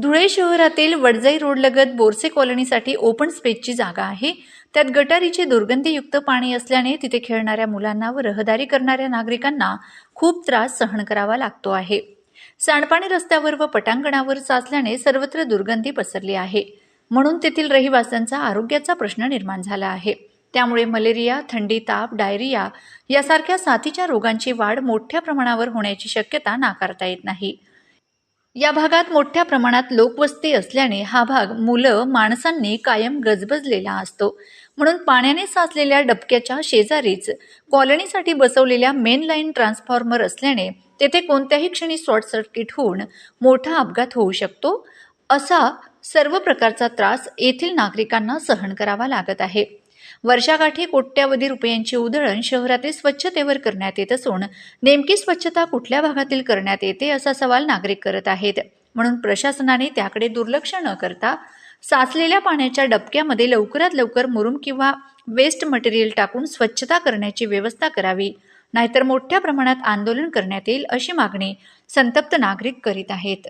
धुळे शहरातील वडजाई रोडलगत बोरसे कॉलनीसाठी ओपन स्पेसची जागा आहे. त्यात गटारीचे दुर्गंधीयुक्त पाणी असल्याने तिथे खेळणाऱ्या मुलांना व रहदारी करणाऱ्या नागरिकांना खूप त्रास सहन करावा लागतो आहे. सांडपाणी रस्त्यावर व पटांगणावर साचल्याने सर्वत्र दुर्गंधी पसरली आहे. म्हणून तेथील रहिवाशांचा आरोग्याचा प्रश्न निर्माण झाला आहे. त्यामुळे मलेरिया थंडी ताप डायरिया यासारख्या साथीच्या रोगांची वाढ मोठ्या प्रमाणावर होण्याची शक्यता नाकारता येत नाही. या भागात मोठ्या प्रमाणात लोकवस्ती असल्याने हा भाग मुलं माणसांनी कायम गजबजलेला असतो. म्हणून पाण्याने साचलेल्या डबक्याच्या शेजारीच कॉलनीसाठी बसवलेल्या मेन लाईन ट्रान्सफॉर्मर असल्याने तेथे कोणत्याही क्षणी शॉर्ट सर्किट होऊन मोठा अपघात होऊ शकतो. असा सर्व प्रकारचा त्रास येथील नागरिकांना सहन करावा लागत आहे. वर्षाकाठी कोट्यावधी रुपयांची उधळण शहरातील स्वच्छतेवर करण्यात येत असून नेमकी स्वच्छता कुठल्या भागातील करण्यात येते असा सवाल नागरिक करत आहेत. म्हणून प्रशासनाने त्याकडे दुर्लक्ष न करता साचलेल्या पाण्याच्या डबक्यामध्ये लवकरात लवकर मुरुम किंवा वेस्ट मटेरियल टाकून स्वच्छता करण्याची व्यवस्था करावी नाहीतर मोठ्या प्रमाणात आंदोलन करण्यात येईल अशी मागणी संतप्त नागरिक करीत आहेत.